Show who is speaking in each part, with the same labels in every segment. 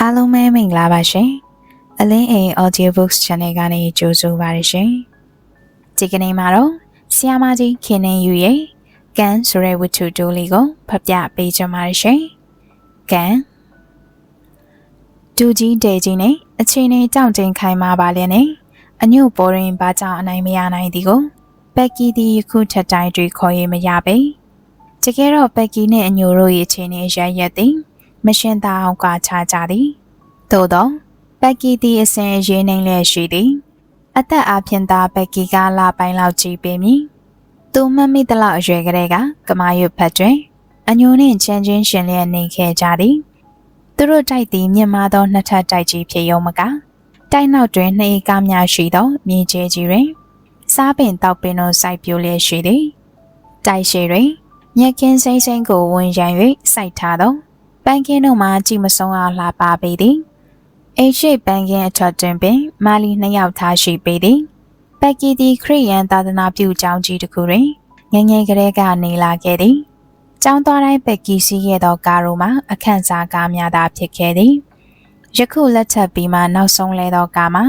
Speaker 1: အားလုံးပဲမင်္ဂလာပါရှင်။အလင်းအိမ် Audiobooks Channel ကနေကြိုဆိုပါရရှင်။ဒီကနေ့မှာတော့ဆီယာမကြီးခင်နေယူရဲ့ကန်ဆိုတဲ့ဝတ္ထုတိုးလေးကိုဖတ်ပြပေးကြပါရရှင်။ကန်ဒူကြီးဒေကြီးနဲ့အချင်းနဲ့ကြောင်ကျင်ခိုင်မာပါလျက်နဲ့အညို့ပေါ်ရင်ဘာကြောင့်အနိုင်မရနိုင်သည်ကိုပက်ကီဒီယခုထက်တိုင်းတွေခေါ်ရမရပေ။တကယ်တော့ပက်ကီနဲ့အညို့တို့ရဲ့အချင်းနဲ့ရရက်သည်။ မရှင်းသားအောင်ကချကြသည်သို့သောပက်ကီသည်အစဉ်ရေးနှိမ်လျက်ရှိသည်အသက်အဖျင်သားပက်ကီကလာပိုင်းလောက်ကြည့်ပေမည်သူမမိတလောက်အရွယ်ကလေးကကမာရွတ်ဖက်တွင်အညိုနှင့်ချမ်းချင်းရှင်လျက်နေခဲ့ကြသည်သူတို့တိုက်သည်မြင့်မားသောနှစ်ထပ်တိုက်ကြီးဖြစ်ရုံမကတိုက်နောက်တွင်နှေးကားများရှိသောမြေကျဲကြီးတွင်စားပင်တောက်ပင်တို့စိုက်ပျိုးလျက်ရှိသည်တိုက်ရှိတွင်မြက်ခင်းစိမ့်စိမ့်ကိုဝင်ရန်၍စိုက်ထားသော ပန်းကင်းတို့မှကြည်မဆုံးအောင်လှပပေသည်အိတ်ရှိပန်းကင်းအထက်တွင်ပင်မာလီနှစ်ယောက်ထားရှိပေသည်ပက်ကီတီခရိယန်သာသနာပြုကျောင်းကြီးတစ်ခုတွင်ငငယ်ကလေးကနေလာခဲ့သည်ကျောင်းသွားတိုင်းပက်ကီစီးခဲ့သောကားတို့မှာအခန့်စားကားများသာဖြစ်ခဲ့သည်ယခုလက်ထပ်ပြီးမှနောက်ဆုံးလဲသောကားမှာ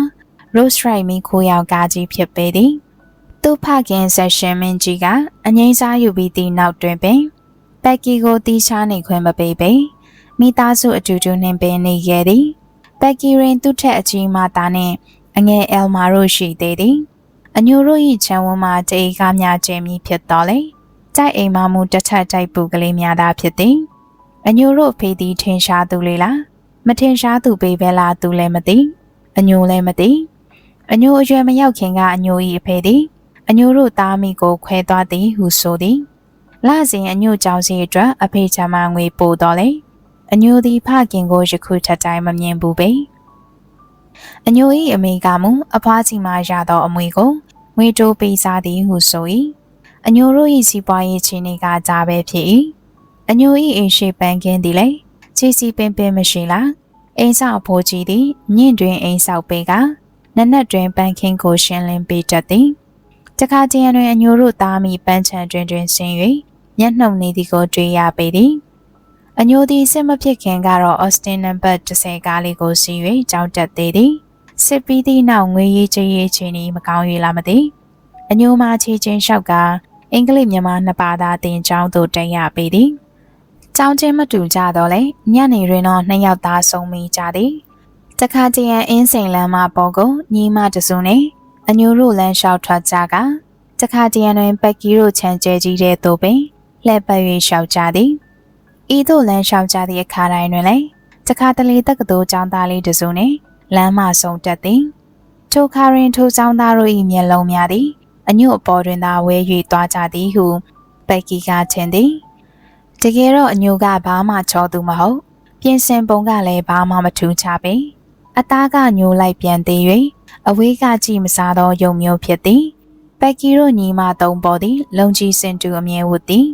Speaker 1: Rose Ride မီခိုးရောင်ကားကြီးဖြစ်ပေသည်သူဖခင်ဆက်ရှင်မင်းကြီးကအငိမ့်စားယူပြီးသည့်နောက်တွင်ပင်ပက်ကီကိုတီးချားနေခွင့်မပေးပေ မိသားစုအတူတူနှင်ပင်နေခဲ့သည်ပက်ကီရင်သူ့ထက်အကြီးမားသားနှင့်အငယ်အယ်မာတို့ရှိသေးသည်အညိုတို့၏ခြံဝန်းမှာတေကားများကျဲမီဖြစ်တော်လေကြိုက်အိမ်မမှုတစ်ထက်တိုက်ပူကလေးများသာဖြစ်သည်အညိုတို့ဖေးသည်ထင်ရှားသူလေလားမထင်ရှားသူပေပဲလားသူလည်းမသိအညိုလည်းမသိအညိုအရွယ်မရောက်ခင်ကအညို၏အဖေသည်အညိုတို့သားမိကိုခွဲသွားသည်ဟုဆိုသည်လစဉ်အညိုကြောင့်စီအတွက်အဖေချမ်းမငွေပို့တော်လေ အညိုသည်ဖခင်ကိုယခုထက်တိုင်းမမြင်ဘူးပေအညို၏အမေကမူအဖွားစီမှရသောအမွေကိုငွေတိုးပေးစားသည်ဟုဆို၏အညိုတို့၏စီးပွားရေးချင်းတွေကကြားပဲဖြစ်၏အညို၏အိမ်ရှိပန်းကင်းသည်လေချီစီပင်ပင်မရှိလားအိမ်ဆောက်ဖိုးကြီးသည်ညင့်တွင်အိမ်ဆောက်ပေးကနနက်တွင်ပန်းခင်းကိုရှင်းလင်းပေးတတ်သည်တခါတည်းတွင်အညိုတို့သားမိပန်းချံတွင်တွင်ဆင်း၍မျက်နှုံနေသည်ကိုတွေ့ရပေသည် အညိုသည်စစ်မဖြစ်ခင်ကတော့ Austin နံပါတ်30ကားလေးကိုစီး၍ကြောက်တက်သေးသည်စစ်ပြီးသည့်နောက်ငွေရေးချေးရေးချင်းဤမကောင်း၍လာမသိအညိုမချေချင်းလျှောက်ကအင်္ဂလိပ်မြန်မာနှစ်ပါးသာတင်ကျောင်းသို့တက်ရပေသည်ကျောင်းချင်းမတူကြတော့လေညနေတွင်တော့နှစ်ယောက်သားဆုံးမိကြသည်တခါတရံအင်းစိန်လမ်းမပေါ်ကိုညီမတစုနဲ့အညိုတို့လမ်းလျှောက်ထွက်ကြကတခါတရံတွင်ပက်ကီတို့ချမ်းကျဲကြီးတဲ့သို့ပင်လှည့်ပတ်၍လျှောက်ကြသည် ဤသို့လမ်းလျှောက်ကြသည့်အခါတိုင်းတွင်လည်းတခါတလေတက္ကသိုလ်ကျောင်းသားလေးတစုနှင့်လမ်းမဆုံးတက်သည်ထိုခါရင်ထိုကျောင်းသားတို့၏မျက်လုံးများသည်အညွတ်အပေါ်တွင်သာဝဲ၍သွားကြသည်ဟုပက်ကီကထင်သည်တကယ်တော့အညိုကဘာမှချောသူမဟုတ်ပြင်ဆင်ပုံကလည်းဘာမှမထူးခြားပေအသားကညိုလိုက်ပြန်သေး၍အဝေးကကြည့်မစားသောယုံမျိုးဖြစ်သည်ပက်ကီတို့ညီမသုံးပေါ်သည် လုံကြီးစင်တူအမြဲဝတ်သည်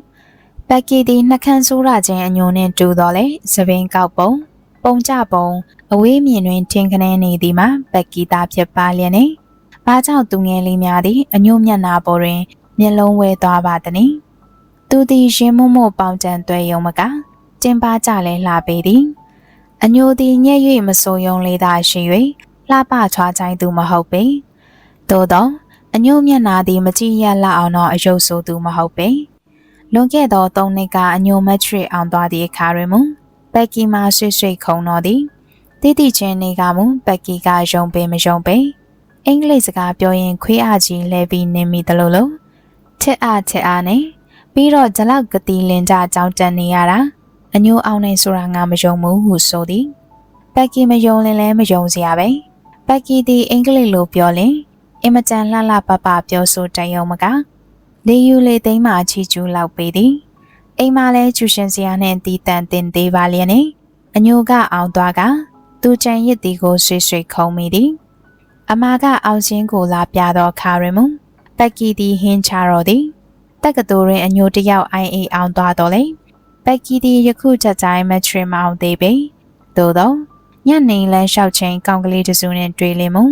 Speaker 1: ပက်ကီသည်နှခမ်းဆိုးရခြင်းအညိုနှင့်တူတော်လဲသပင်ကောက်ပုံပုံကြပုံအဝေးမြင်တွင်ထင်ခနဲနေသည်မှာပက်ကီသားဖြစ်ပါလျက်နေဘာကြောင့်သူငယ်လေးများသည်အညိုမျက်နာပေါ်တွင်မျက်လုံးဝဲသွားပါသနည်းသူသည်ရင်မမို့ပေါင်တန်သွဲယုံမကတင်ပါကြလဲလှပေသည်အညိုသည်ညက်၍မဆိုယုံလေးသာရှိ၍လှပချွားချိုင်းသူမဟုတ်ပေသို့သောအညိုမျက်နာသည်မကြည့်ရလောက်အောင်တော့အယုတ်ဆိုသူမဟုတ်ပေ လွန်ခဲ့သော၃နှစ်ကအညိုမက်ထရစ်အောင်သွားသည့်အခါတွင်မူပက်ကီမှာဆွေ့ဆွေ့ခုံတော်သည်တိတိချင်းနေကမူပက်ကီကယုံပေမယုံပေအင်္ဂလိပ်စကားပြောရင်ခွေးအကြီးလဲပြီးနေမိသလိုလိုထက်အားထက်အားနဲ့ပြီးတော့ဂျလောက်ကတိလင်ကြကြောင်းတန်နေရတာအညိုအောင်နေဆိုတာငါမယုံဘူးဟုဆိုသည်ပက်ကီမယုံလင်လဲမယုံစရာပဲပက်ကီသည်အင်္ဂလိပ်လိုပြောလင်အင်မတန်လှလှပပပြောဆိုတယုံမက လေယူလေသိမ်းမှချီကျူးလောက်ပေသည်အိမ်မလဲကျူရှင်စရာနဲ့တီးတန်တင်သေးပါလျက်နေအညိုကအောင်သွားကသူကြံရစ်သည်ကိုဆွေဆွေခုံမိသည်အမာကအောင်ချင်းကိုလာပြသောခါရမုံပက်ကီသည်ဟင်းချတော်သည်တက်ကတိုးတွင်အညိုတယောက်အိုင်အေအောင်သွားတော်လေပက်ကီသည်ယခုချက်တိုင်းမထရီမအောင်သေးပေသို့သောညနေလန်းလျှောက်ချင်းကောင်းကလေးတစုနှင့်တွေ့လင်မုံ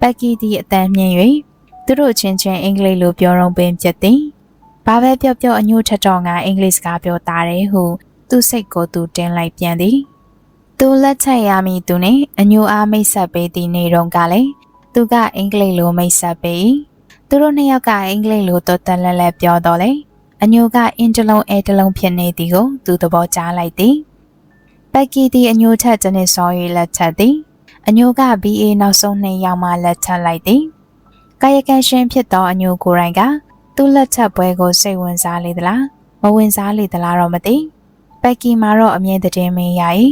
Speaker 1: ပက်ကီသည်အတန်မြင့်၍ သူတို့ချင်းချင်းအင်္ဂလိပ်လိုပြောတော့ပင်ဖြစ်သည်ဘာပဲပြောပြောအညို့ထက်တော့ငါအင်္ဂလိပ်စကားပြောတာတယ်ဟုသူ့စိတ်ကိုသူတင်းလိုက်ပြန်သည်သူသူလက်ချက်ရမည်သူနှင့်အညိုအားမိတ်ဆက်ပေးသည့်နေတုန်းကလည်းသူကအင်္ဂလိပ်လိုမိတ်ဆက်ပေး၏သူတို့နှစ်ယောက်ကအင်္ဂလိပ်လိုတော်တန်လက်လက်ပြောတော့လေအညိုကအင်တလုံးအဲတလုံးဖြစ်နေသည်ကိုသူသဘောကျလိုက်သည်ပက်ကီသည်အညိုထက်တစ်နှစ်စော၍လက်ချက်သည်အညိုက BA နောက်ဆုံးနှစ်ယောက်မှလက်ချက်လိုက်သည် ကာယကံရှင်ဖြစ်သောအညိုကိုယ်တိုင်ကသူ့လက်ချက်ပွဲကိုစိတ်ဝင်စားလေသလားမဝင်စားလေသလားတော့မသိပက်ကီမှာတော့အမြဲတည်းမင်းရ၏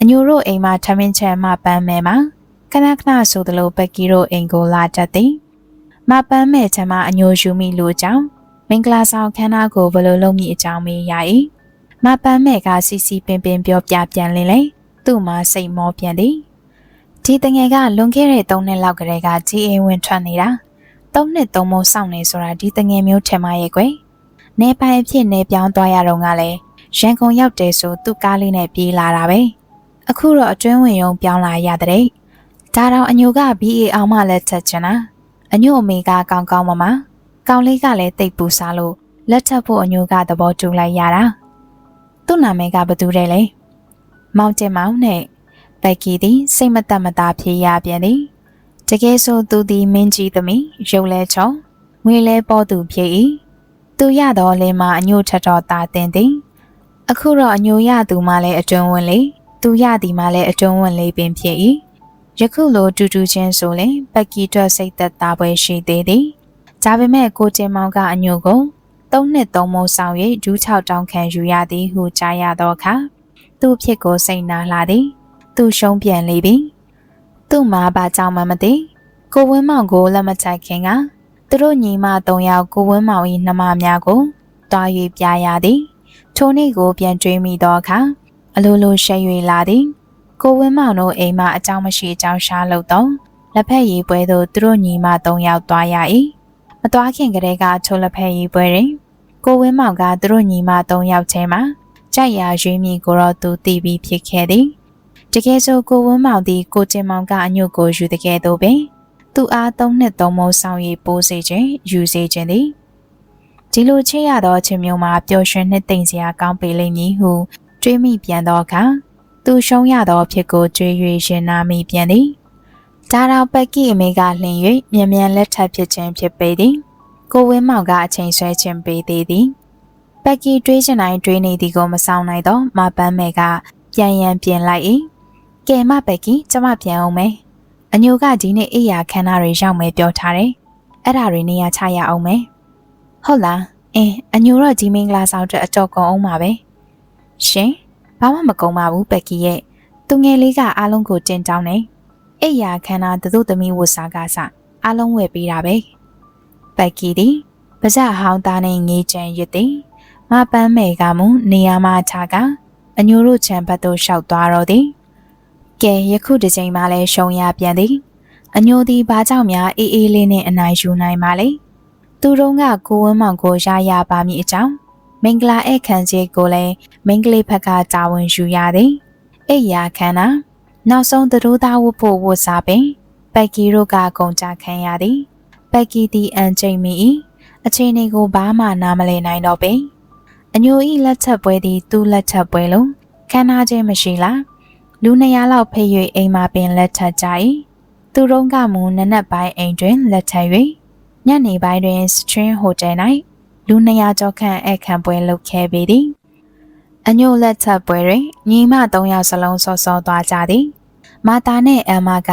Speaker 1: အညိုတို့အိမ်မှာထမင်းချက်မှပန်းမဲမှာခဏခဏဆိုသလိုပက်ကီတို့အိမ်ကိုလာတတ်သည်မပန်းမဲ့ချက်မှအညိုယူမိလို့ကြောင့်မင်္ဂလာဆောင်ခန်းနာကိုဘယ်လိုလုပ်မိအကြောင်းမေးရ၏မပန်းမဲ့ကစီစီပင်ပင်ပြောပြပြန်လင်းလေသူ့မှာစိတ်မောပြန်သည် ဒီတငယ်ကလွန်ခဲ့တဲ့၃နှစ်လောက်ကလေးကကြီးအိမ်ဝင်ထွက်နေတာ၃နှစ်သုံးမိုးစောင့်နေဆိုတာဒီတငယ်မျိုးထင်မရဲ့ကွယ်နေပိုင်အဖြစ်နေပြောင်းသွားရတော့ကလည်းရန်ကုန်ရောက်တယ်ဆိုသူ့ကားလေးနဲ့ပြေးလာတာပဲအခုတော့အတွင်းဝင်ရုံပြောင်းလာရတဲ့ဒါတော့အညိုက BA အောင်မှလက်ချက်ချင်တာအညိုအမေကကောင်းကောင်းမမကောင်းလေးကလည်းတိတ်ပူစားလို့လက်ထပ်ဖို့အညိုကသဘောတူလိုက်ရတာသူ့နာမည်ကဘသူတဲ့လဲမောင်ကျင်မောင်နဲ့ ဘက်ကီသည်စိတ်မသက်မသာဖြေရပြန်သည်တကယ်ဆိုသူသည်မင်းကြီးသမီးရုပ်လဲချောငွေလဲပေါ်သူဖြစ်၏သူရတော့လင်းမအညိုထတော်တာတင်သည်အခုတော့အညိုရသူမှလည်းအတွင်းဝင်လေသူရသည်မှလည်းအတွင်းဝင်လေပင်ဖြစ်၏ယခုလိုတူတူချင်းဆိုရင်ပက်ကီတွက်စိတ်သက်သာပွဲရှိသေးသည်ဒါပေမဲ့ကိုကျင်မောင်ကအညိုကိုသုံးနှစ်သုံးမိုးဆောင်၍ဒူး၆တောင်းခံယူရသည်ဟုကြားရသောအခါသူ့ဖြစ်ကိုစိတ်နာလာသည် သူရှုံးပြန်လေပြီသူ့မှာဘာကြောင့်မှမသိကိုဝင်းမောင်ကိုလက်မချိုက်ခင်ကသူတို့ညီမ၃ယောက်ကိုဝင်းမောင်၏နှမများကိုတွား၍ပြရသည်ထိုနေ့ကိုပြန်တွေးမိသောအခါအလိုလိုရှိ၍လာသည်ကိုဝင်းမောင်တို့အိမ်မှာအကြောင်းမရှိအကြောင်းရှားလို့တော့လက်ဖက်ရည်ပွဲသို့သူတို့ညီမ၃ယောက်သွားရ၏မသွားခင်ကတည်းကချိုလက်ဖက်ရည်ပွဲတွင်ကိုဝင်းမောင်ကသူတို့ညီမ၃ယောက်ချင်းမှာကြိုက်ရာရွေးမိကိုတော့သူတည်ပြီးဖြစ်ခဲ့သည် တကယ်ဆိုကိုဝင်းမောင်သည်ကိုကျင်မောင်ကအညွတ်ကိုယူတကယ်တော့ပင်သူအားသုံးနှစ်သုံးမိုးဆောင်ရည်ပိုးစေခြင်းယူစေခြင်းသည်ဒီလိုချစ်ရသောချင်းမျိုးမှာပျော်ရွှင်နှစ်သိမ့်စရာကောင်းပေလိမ့်မည်ဟုတွေးမိပြန်သောအခါသူရှုံးရသောဖြစ်ကိုကြွေး၍ရှင်နာမိပြန်သည်ဒါတော့ပက်ကီအမေကလှင်၍မြန်မြန်လက်ထပ်ဖြစ်ခြင်းဖြစ်ပေသည်ကိုဝင်းမောင်ကအချိန်ဆွဲခြင်းပေးသေးသည်ပက်ကီတွေးချင်တိုင်းတွေးနေသည်ကိုမဆောင်နိုင်တော့မပန်းမဲကပြန်ရန်ပြင်လိုက်၏ ကဲမပက်ကီကျမပြန်အောင်မယ်အညိုကဒီနေ့အိယာခန္ဓာတွေရောက်မယ်ပြောထားတယ်အဲ့ဒါတွေနေရာချရအောင်မယ်ဟုတ်လားအင်းအညိုတော့ဒီမင်္ဂလာဆောင်အတွက်အတော်ကုန်အောင်ပါပဲရှင်ဘာမှမကုန်ပါဘူးပက်ကီရဲ့သူငယ်လေးကအားလုံးကိုတင်တောင်းနေအိယာခန္ဓာတတို့သမီးဝတ်စားကစအားလုံးဝယ်ပေးတာပဲပက်ကီသည်ပါဇက်ဟောင်းသားနဲ့ငေးချမ်းရစ်သည်မပန်းမယ်ကမူနေရာမှာချကအညိုတို့ချံဘတ်သို့လျှောက်သွားတော့သည် ကဲယခုတစ်ချိန်မှလည်းရှုံရပြန်သည်အညိုသည်ဘာကြောင့်များအေးအေးလေးနဲ့အနိုင်ယူနိုင်ပါလဲသူတို့ကကိုဝင်းမောင်ကိုရရပါမည်အကြောင်းမင်္ဂလာဧည့်ခံစီကိုလည်းမင်္ဂလိဖက်ကတာဝန်ယူရသည်အိယာခန္ဓာနောက်ဆုံးသူတို့သားဝတ်ဖို့ဝတ်စားပင်ပက်ကီတို့ကကုန်ကြခံရသည်ပက်ကီသည်အန်ချိန်မီ၏အချိန်ကိုဘာမှနားမလည်နိုင်တော့ပင်အညိုဤလက်ချက်ပွဲသည်သူ့လက်ချက်ပွဲလုံးခမ်းနားခြင်းမရှိလား လူနှစ်ရာလောက်ဖိတ်၍အိမ်မှာပင်လက်ထပ်ကြ၏သူတို့ကမူနနက်ပိုင်းအိမ်တွင်လက်ထပ်၍ညနေပိုင်းတွင်စထရင်ဟိုတယ်၌လူ200ကျော်ခန့်အခမ်းပွဲလုပ်ခဲ့ပေသည်အညိုလက်ထပ်ပွဲတွင်ညီမ3ယောက်စလုံးစောစောသွားကြသည်မာတာနှင့်အမ္မာက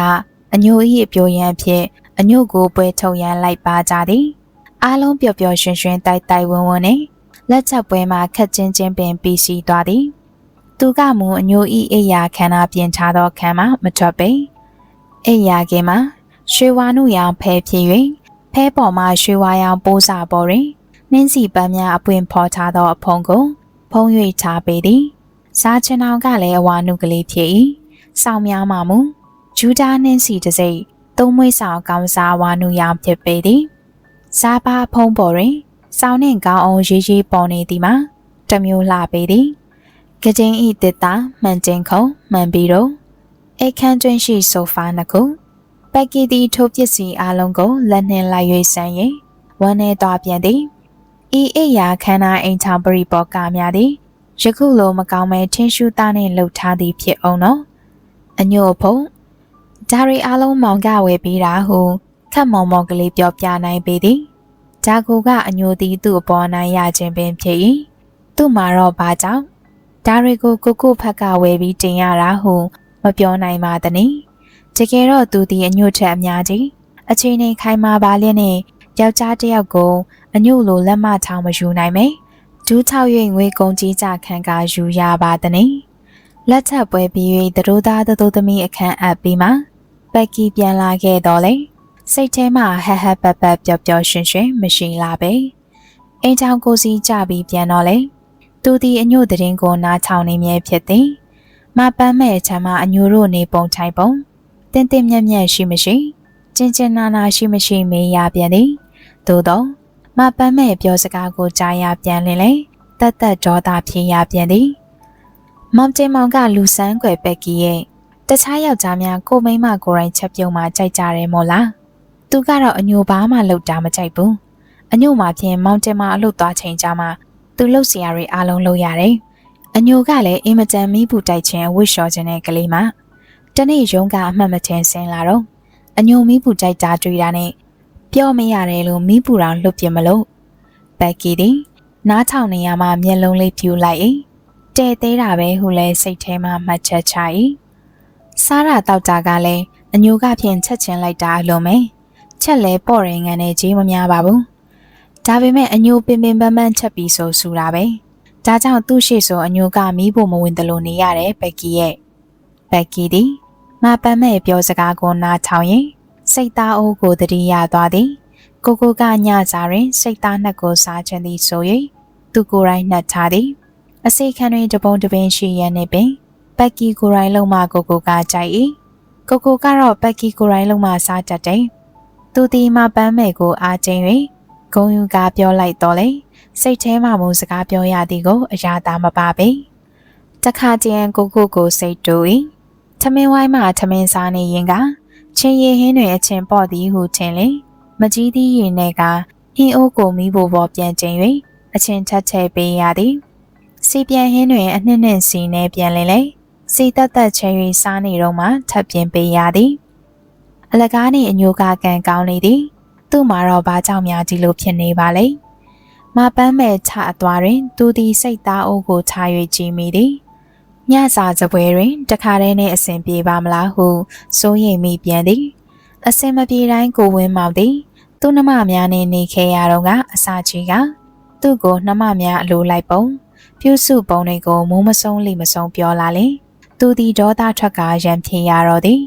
Speaker 1: အညို၏အပြိုရန်ဖြင့်အညိုကိုပွဲထုတ်ရန်လိုက်ပါကြသည်အားလုံးပျော်ပျော်ရွှင်ရွှင်တိုက်တိုက်ဝန်းဝန်းနှင့်လက်ချက်ပွဲမှာခက်ချင်းချင်းပင်ပြီးစီးသွားသည် သူကမူအညိုဤအိယာခန္ဓာပြင်ချသောခံမှာမထွက်ပေအိယာကင်မှာရွှေဝါနုရောင်ဖဲဖြစ်၍ဖဲပေါ်မှာရွှေဝါရောင်ပိုးစာပေါ်တွင်နှင်းစီပန်းများအပွင့်ဖော်ထားသောအဖုံကိုဖုံး၍ထားပေသည်စားချင်အောင်ကလည်းအဝါနုကလေးဖြစ်၏စောင်းများမှမူဂျူဒါနှင်းစီတစိမ့်သုံးမွေးဆောင်ကောင်းစားဝါနုရောင်ဖြစ်ပေသည်စားပါဖုံးပေါ်တွင်စောင်းနှင့်ကောင်းအောင်ရေးရေးပေါ်နေသည်မှာတမျိုးလှပေသည် ကကြင်းဤတစ်တာမှန်ကျင်ခုံမှန်ပြီးတော့အခန်းတွင်ရှိဆိုဖာနှစ်ခုပက်ကီတီထိုးပစ္စည်းအလုံးကိုလက်နှင့်လိုက်၍ဆန်းရင်ဝမ်းနေသွားပြန်သည်ဤအိယာခန္ဓာအိမ်ချောင်ပရိပေါ်ကများသည်ယခုလိုမကောင်းမဲထင်းရှူသားနဲ့လှုပ်ထားသည်ဖြစ်အောင်နော်အညို့ဖုံဒါရီအားလုံးမောင်ကဝယ်ပြီးတာဟုခတ်မောင်မောင်ကလေးပြောပြနိုင်ပေသည်ဂျာကိုကအညိုသည်သူ့အပေါ်နိုင်ရခြင်းပင်ဖြစ်၏သူ့မှာတော့ဘာကြောင့် ဒါတွေကိုကိုကိုဖက်ကဝယ်ပြီးတင်ရတာဟုမပြောနိုင်ပါသနည်းတကယ်တော့သူသည်အညို့ထက်အများကြီးအချိန်နဲ့ခိုင်မာပါလျက်နဲ့ယောက်ျားတစ်ယောက်ကိုအညို့လိုလက်မထောင်မယူနိုင်မေဒူး၆၍ငွေကုန်ကြီးကြခံကယူရပါသနည်းလက်ချက်ပွဲပြီး၍သတို့သားသတို့သမီးအခန်းအပ်ပြီးမှပက်ကီပြန်လာခဲ့တော့လေစိတ်ထဲမှာဟဟပပပျော်ပျော်ရွှင်ရွှင်မရှိလာပဲအိမ်ချောင်ကိုစီကြပြီးပြန်တော့လေ သူဒီအညို့တရင်ကိုနားချောင်းနေမြဲဖြစ်သည်မပန်းမဲ့ချမ်းမအညို့တို့နေပုံထိုင်ပုံတင်းတင်းမြက်မြက်ရှိမရှိကျင်ကျင်နာနာရှိမရှိမေးရပြန်သည်သို့တော့မပန်းမဲ့ပြောစကားကိုကြားရပြန်လင်လေတက်တက်ဒေါသဖြစ်ရပြန်သည်မောင်ကျင်မောင်ကလူဆန်းွယ်ပက်ကီရဲ့တခြားယောက်ျားများကိုမိမကိုယ်တိုင်ချက်ပြုံးမှကြိုက်ကြတယ်မို့လားသူကတော့အညိုဘာမှလှုပ်တာမကြိုက်ဘူးအညိုမှာဖြင့်မောင်ကျင်မအလုပ်သွားချိန်ကြမှာ သူလှုပ်စရာတွေအားလုံးလုပ်ရတယ်အညိုကလည်းအင်မတန်မီးဘူးတိုက်ခြင်းဝှစ်လျှော်ခြင်းနဲ့ကလေးမတနေ့ရုံးကအမှတ်မထင်ဆင်းလာတော့အညိုမီးဘူးတိုက်တာတွေ့တာနဲ့ပြောမရတယ်လို့မီးပူတော်လှုပ်ပြမလို့ဘက်ကီသည်နားထောင်နေရမှမျက်လုံးလေးဖြူလိုက်၏တဲသေးတာပဲဟုလဲစိတ်ထဲမှာမှတ်ချက်ချ၏စားရတောက်တာကလည်းအညိုကဖြင့်ချက်ချင်းလိုက်တာအလုံးမဲချက်လဲပေါ့ရင်ငန်းနဲ့ကြီးမများပါဘူး ဒါပေမဲ့အညိုပင်ပင်ပန်းပန်းချက်ပြီးဆိုဆူတာပဲဒါကြောင့်သူ့ရှိဆိုအညိုကမီးဖို့မဝင်တယ်လို့နေရတယ်ဘက်ကီရဲ့ဘက်ကီသည်မပန်းမဲ့ပြောစကားကိုနားထောင်ရင်စိတ်သားအိုးကိုတတိရသွားသည်ကိုကိုကညစာတွင်စိတ်သားနှက်ကိုစားခြင်းသည်ဆို၍သူကိုယ်တိုင်နှက်ထားသည်အစိခံတွင်တပုံတပင်ရှိရနေပင်ပက်ကီကိုယ်တိုင်လုံးမကိုကိုကကြိုက်၏ကိုကိုကတော့ပက်ကီကိုယ်တိုင်လုံးမစားတတ်တယ်သူဒီမပန်းမဲ့ကိုအားကျင်း၍ ဂုံယူကပြောလိုက်တော့လေစိတ်ထဲမှာမုန်းစကားပြောရသည်ကိုအရာသာမပါပေတခါကျရင်ကိုကိုကိုစိတ်တူ၏ထမင်းဝိုင်းမှာထမင်းစားနေရင်ကချင်းရည်ဟင်းတွေအချင်းပေါ့သည်ဟုထင်လေမကြီးသီးရင်နဲ့ကဟင်းအိုးကိုမိဖို့ပေါ်ပြန်ကျင်၍အချင်းထက်ချဲပေးရသည်စီပြန်ဟင်းတွင်အနှစ်နှစ်စီနဲ့ပြန်လည်လေစီတက်တက်ချဲ၍စားနေတော့မှထပ်ပြင်ပေးရသည် အလကားနှင့်အညိုကကန်ကောင်းနေသည် သူ့မှာတော့ဘာကြောင့်များဒီလိုဖြစ်နေပါလဲမပန်းမဲ့ချအသွားတွင် သူသည်စိတ်သားအိုးကိုချ၍ကြည်မိသည်ညစာစပွဲတွင်တခါတည်းနဲ့အစဉ်ပြေပါမလားဟုစိုးရိမ်မိပြန်သည်အစင်မပြေတိုင်းကိုဝင်းမောင်သည်သူ့နှမများနဲ့နေခဲ့ရတော့ကအစာကြီးကသူ့ကိုနှမများအလိုလိုက်ပုံပြုစုပုံတွေကိုမိုးမဆုံးလိမဆုံးပြောလာလေသူသည်ဒေါသထွက်ကရံဖြေရတော့သည်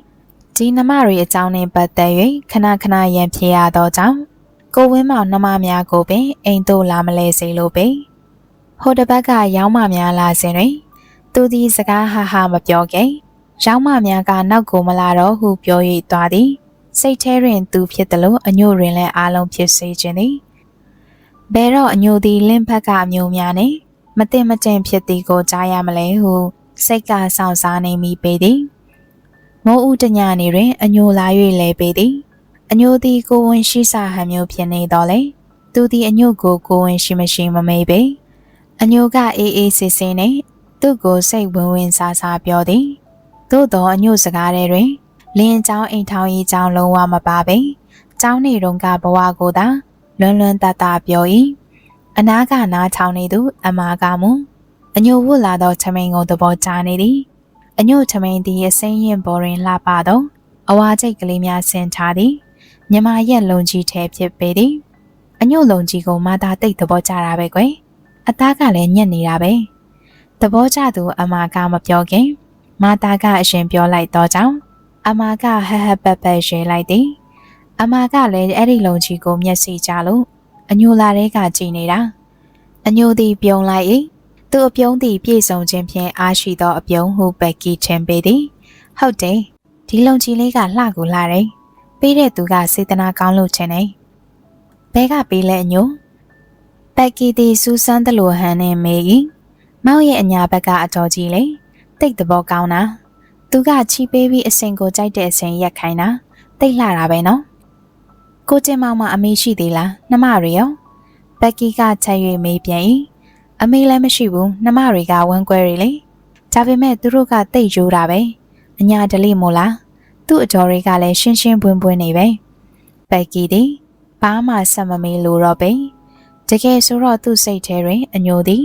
Speaker 1: ဒီနှမတွေအကြောင်းနဲ့ပတ်သက်၍ခဏခဏရံဖြေရတော့ကြောင့်ကိုဝင်းမောင်နှမများကိုပင်အိမ်သို့လာမလဲစေလိုပင်ဟိုတပတ်ကရောင်းမများလာစဉ်တွင်သူသည်စကားဟာဟာမပြောခင်ရောင်းမများကနောက်ကိုမလာတော့ဟုပြော၍သွားသည်စိတ်ထဲတွင်သူဖြစ်တယ်လို့အညို့တွင်လည်းအားလုံးဖြစ်စေခြင်းသည်ဘယ်တော့အညို့သည်လင့်ဖက်ကအမျိုးများနဲ့မတင်မတင်ဖြစ်သည်ကိုကြားရမလဲဟုစိတ်ကဆောင်းစားနေမိပေသည် မိုးဦးတညနေတွင်အညိုလာ၍လဲပေသည်အညိုသည်ကိုဝင်ရှိစာဟန်မျိုးဖြစ်နေတော့လေသူသည်အညိုကိုကိုဝင်ရှိမရှိမမေးပေအညိုကအေးအေးဆေးဆေးနဲ့သူ့ကိုစိတ်ဝင်ဝင်စားစားပြောသည်သို့တော်အညိုစကားတွေတွင်လင်းချောင်းအိမ်ထောင်ကြီးချောင်းလုံးဝမပါပေ။ကျောင်းနေတုန်းကဘဝကိုသာလွန်းလွန်းတတပြော၏။အနာကနားချောင်းနေသူ အမာကမူအညိုဝတ်လာသောချမိန်ကိုသဘောကျနေသည်။ အညိုချမိန်သည်အစိမ်းရင်ပေါ်တွင်လှပသောအဝါကျိတ်ကလေးများဆင်ထားသည်။မြမရက်လုံကြီးထဲဖြစ်ပေသည်။အညိုလုံကြီးကိုမသာတိတ်သဘောကျတာပဲကွယ်။အသားကလည်းညက်နေတာပဲ။သဘောကျသူအမာကမပြောခင်မာတာကအရှင်ပြောလိုက်တော့ကြောင့်အမာကဟဟပပရဲလိုက်သည်အမာကလည်းအဲ့ဒီလုံကြီးကိုမျက်စိကြလို့အညိုလာတဲ့ကကြည်နေတာအညိုသည်ပြုံးလိုက်၏ သူအပြုံးသည်ပြေဆုံးခြင်းဖြင့်အားရှိသောအပြုံးဟုဘက်ကီထင်ပေသည်ဟုတ်တယ်ဒီလုံကြီးလေးကလှကိုလှတယ်ပေးတဲ့သူကစေတနာကောင်းလို့ထင်တယ်ဘဲကပေးလဲအညိုဘက်ကီသည်စူးစမ်းသလိုဟန်နဲ့မေး၏မောင်ရဲ့အညာဘက်ကအတော်ကြီးလေတိတ်သဘောကောင်းတာသူကချီပေးပြီးအစင်ကိုကြိုက်တဲ့အစင်ရက်ခိုင်းတာတိတ်လှတာပဲနော်ကိုကျင်မောင်မအမေရှိသေးလားနှမရရောဘက်ကီကချက်၍မေးပြန်၏ အမေလည်းမရှိဘူးနှမတွေကဝမ်းကွဲတွေလေဒါပေမဲ့သူတို့ကတိတ်ရိုးတာပဲအညာဒလိမို့လားသူ့အကြော်တွေကလည်းရှင်းရှင်းပွင်းပွင်းနေပဲပက်ကီသည်ဘာမှဆက်မမေးလို့တော့ပဲတကယ်ဆိုတော့သူ့စိတ်ထဲတွင်အညိုသည်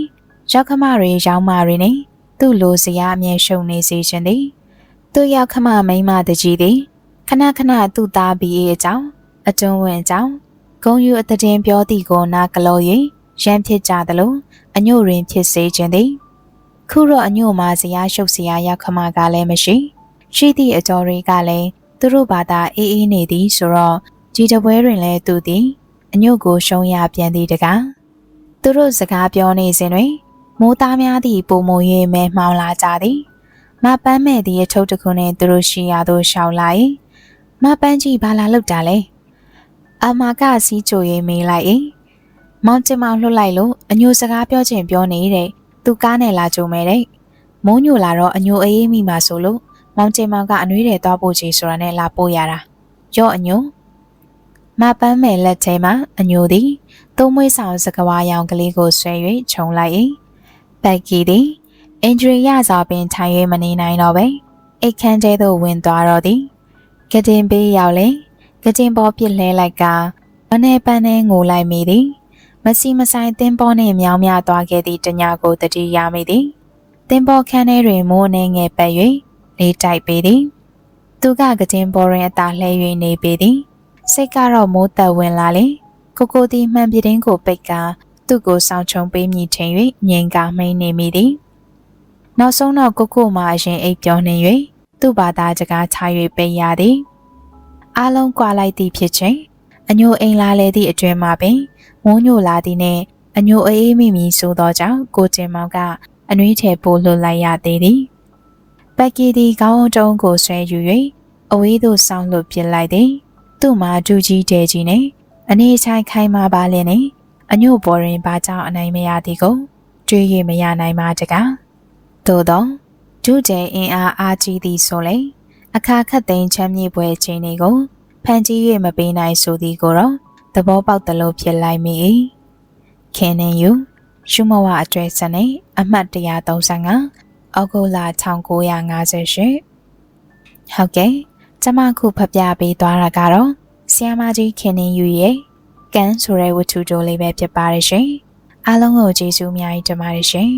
Speaker 1: ရောက်ခမတွေရောင်းမတွေနဲ့သူ့လိုစရာအမြဲရှုံနေစေခြင်းသည်သူ့ရောက်ခမမိန်းမတကြီးသည်ခဏခဏသူ့သားဘီအေးအကြောင်းအတွန်းဝင်အကြောင်းဂုံယူအတည်ပြောသည့်ကိုနာကလော၍ ရမ်းဖြစ်ကြသလိုအညို့တွင်ဖြစ်စေခြင်းသည်ခုတော့အညို့မှာဇရာရှုပ်စရာရောက်ခမကလည်းမရှိရှိသည့်အကြော်တွေကလည်းသူတို့ဘာသာအေးအေးနေသည်ဆိုတော့ဒီတပွဲတွင်လည်းသူသည်အညို့ကိုရှုံးရပြန်သည်တကားသူတို့စကားပြောနေစဉ်တွင်မိုးသားများသည့်ပုံမွေမဲမှောင်လာကြသည်မပန်းမဲ့သည့်အထုပ်တစ်ခုနှင့်သူတို့ရှိရသို့ရှောင်လာ၏မပန်းကြီးဘာလာလောက်တာလဲအမကစီးကြိုရေးမေးလိုက်၏ မောင်ကျမောင်လှုပ်လိုက်လို့အညိုစကားပြောချင်းပြောနေတဲ့သူကားနဲ့လာကြုံမဲ့တဲ့မိုးညိုလာတော့အညိုအေးမိမှဆိုလို့မောင်ကျမောင်ကအနှွေးတယ်သွားဖို့ချေဆိုတာနဲ့လာပို့ရတာရော့အညိုမပန်းမဲ့လက်ထဲမှာအညိုသည်သုံးမွေးဆောင်စကဝါရောင်ကလေးကိုဆွဲ၍ခြုံလိုက်၏ဘက်ကီသည်အင်ဂျရီရစာပင်ထိုင်၍မနေနိုင်တော့ပဲအိတ်ခမ်းကျဲသို့ဝင်သွားတော့သည်ကတင်ပေးရောက်လေကတင်ပေါ်ပြစ်လဲလိုက်ကမနေပန်းနဲ့ငိုလိုက်မိသည် မစီမဆိုင်တင်းပေါ်နှင့်မြောင်းမြသွားခဲ့သည့်တညာကိုတတိရမိသည်တင်းပေါ်ခန်းထဲတွင်မိုးနှဲငယ်ပတ်၍လေးတိုက်ပေသည်သူကကတင်ပေါ်တွင်အသာလှဲ၍နေပေသည်စိတ်ကတော့မိုးသက်ဝင်လာလေကိုကိုသည်မှန်ပြတင်းကိုပိတ်ကာသူ့ကိုဆောင်ချုံပေးမိထင်၍ငြိမ်ကာမိန်နေမိသည်နောက်ဆုံးတော့ကိုကိုမှအရင်အိပ်ပြောနေ၍သူ့ဘာသာစကားချ၍ပိတ်ရသည်အားလုံးကွာလိုက်သည်ဖြစ်ချင်းအညိုအိမ်လာလေသည့်အတွင်မှာပင် မိုးညိုလာသည်နှင့်အညိုအေးမိမိဆိုသောကြောင့်ကိုတင်မောင်ကအနှွေးထဲပို့လွတ်လိုက်ရသေးသည်ပက်ကီသည်ခေါင်းတုံးကိုဆွဲယူ၍အဝေးသို့ဆောင်းလွတ်ပစ်လိုက်သည်သူ့မှာဒူကြီးတဲကြီးနှင့်အနေချိုင်ခိုင်မာပါလင်းနှင့်အညို့ပေါ်တွင်ဘာကြောင့်အနိုင်မရသည်ကိုတွေးရမရနိုင်ပါတကားသို့သောဒုကျဲအင်အားအားကြီးသည်ဆိုလေအခါခတ်သိမ်းချမ်းမြေပွဲချင်းတွေကိုဖန်ကြီး၍မပေးနိုင်ဆိုသည်ကိုတော့ သဘောပေါက်သလိုဖြစ်လိုက်မိ၏ခင်နေယူရှုမဝအတွေ့စနေအမှတ်135အောက်တိုလာ1958ဟုတ်ကဲ့ကျမခုဖပြပေးသွားတာကတော့ဆီယမကြီးခင်နေယူရဲ့ကန်ဆိုတဲ့ဝတ္ထုတိုလေးပဲဖြစ်ပါတယ်ရှင်အားလုံးကိုကျေးဇူးအများကြီးတင်ပါတယ်ရှင်